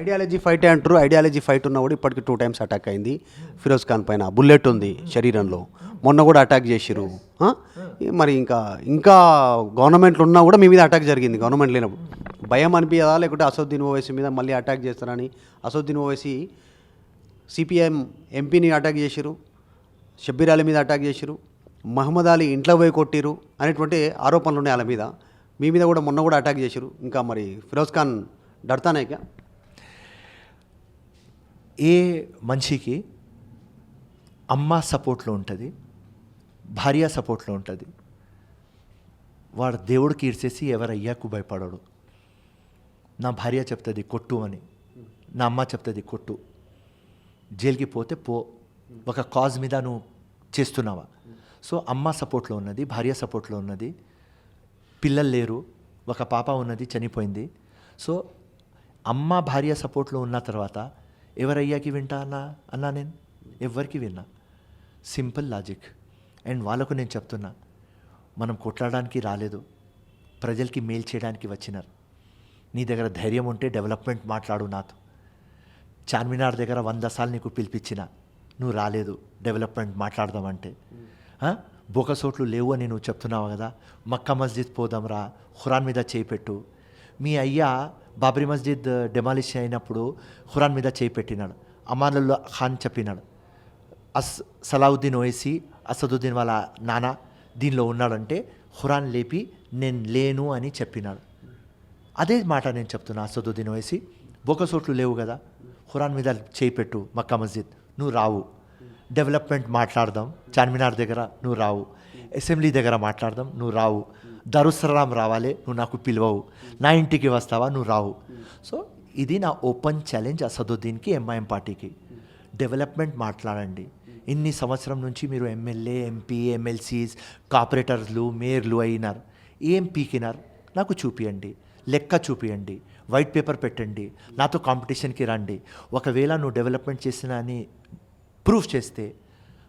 Ideology fight అంటారు. Ideology fight ఉన్నా కూడా ఇప్పటికి టూ టైమ్స్ అటాక్ అయింది. ఫిరోజ్ ఖాన్ పైన బుల్లెట్ ఉంది శరీరంలో. మొన్న కూడా అటాక్ చేసిరు మరి ఇంకా ఇంకా గవర్నమెంట్లు ఉన్నా కూడా మీ మీద అటాక్ జరిగింది. గవర్నమెంట్ లేనప్పుడు. భయం అనిపించదా లేకుంటే అసౌద్దీన్ ఓవైసీ మీద మళ్ళీ అటాక్ చేస్తారని? అసౌద్దీన్ ఓవైసీ సిపిఎం ఎంపీని అటాక్ చేసిరు షబ్బీర్ అలీ మీద అటాక్ చేసిరు మహమ్మద్ అలీ ఇంట్లో పోయి కొట్టిరు అనేటువంటి ఆరోపణలు ఉన్నాయి వాళ్ళ మీద. మీ మీద కూడా మొన్న కూడా అటాక్ చేసిరు ఇంకా మరి ఫిరోజ్ ఖాన్ డర్తానే ఏ మనిషికి అమ్మ సపోర్ట్లో ఉంటుంది భార్య సపోర్ట్లో ఉంటుంది వాడు దేవుడికి ఈడ్చేసి ఎవరయ్యాకు భయపడడు. నా భార్య చెప్తుంది కొట్టు అని నా అమ్మ చెప్తుంది కొట్టు. జైలుకి పోతే పో ఒక కాజ్ మీద నువ్వు చేస్తున్నావా? సో అమ్మ సపోర్ట్లో ఉన్నది భార్య సపోర్ట్లో ఉన్నది పిల్లలు లేరు ఒక పాప ఉన్నది చనిపోయింది. సో అమ్మ భార్య సపోర్ట్లో ఉన్న తర్వాత ఎవరయ్యాకి వింటా అన్నా? అన్నా నేను? ఎవరికి విన్నా. Simple logic. అండ్ వాళ్ళకు నేను చెప్తున్నా మనం కొట్లాడడానికి రాలేదు. ప్రజలకి మేలు చేయడానికి వచ్చినారు. నీ దగ్గర ధైర్యం ఉంటే డెవలప్మెంట్ మాట్లాడు నాతో. చార్మినార్ దగ్గర వంద సార్లు నీకు పిలిపించిన నువ్వు రాలేదు డెవలప్మెంట్ మాట్లాడదామంటే? బొకసోట్లు లేవు అని నువ్వు చెప్తున్నావు కదా. మక్కా మస్జిద్ పోదాంరా ఖురాన్ మీద చేయి పెట్టు. మీ అయ్యా బాబ్రీ మస్జిద్ డెమాలిష్ అయినప్పుడు ఖురాన్ మీద చేయి పెట్టినాడు. అమానుల్లా ఖాన్ చెప్పినాడు. అస్ సలావుద్దీన్ ఓయసీ అసదుద్దీన్ వాళ్ళ నాన్న దీనిలో ఉన్నాడంటే ఖురాన్ లేపి నేను లేను అని చెప్పినాడు. అదే మాట నేను చెప్తున్నా అసదుద్దీన్ ఓయసీ బొకసోట్లు లేవు కదా ఖురాన్ మీద చేయి పెట్టు మక్కా మస్జిద్ నువ్వు రావు. డెవలప్మెంట్ మాట్లాడదాం చార్మినార్ దగ్గర నువ్వు రావు. అసెంబ్లీ దగ్గర మాట్లాడదాం నువ్వు రావు. దరుసరాం రావాలి నువ్వు నాకు పిలవవు. నా ఇంటికి వస్తావా? నువ్వు రావు. సో ఇది నా ఓపెన్ ఛాలెంజ్ అసదుద్దీన్కి ఎంఐఎం పార్టీకి. డెవలప్మెంట్ మాట్లాడండి. ఇన్ని సంవత్సరం నుంచి మీరు ఎమ్మెల్యే ఎంపీ ఎమ్మెల్సీస్ కార్పొరేటర్లు మేయర్లు అయినారు. ఏం పీకినారు? నాకు చూపియండి. లెక్క చూపియండి. వైట్ పేపర్ పెట్టండి. నాతో కాంపిటీషన్కి రండి. ఒకవేళ నువ్వు డెవలప్మెంట్ చేసిన అని ప్రూఫ్ చేస్తే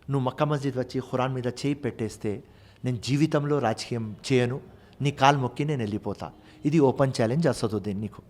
నువ్వు మక్కా మస్జిద్ వచ్చి ఖురాన్ మీద చేయి పెట్టేస్తే నేను జీవితంలో రాజకీయం చేయను. నీ కాలు మొక్కి నేను వెళ్ళిపోతా. ఇది ఓపెన్ ఛాలెంజ్ అసదుద్దీన్ నీకు.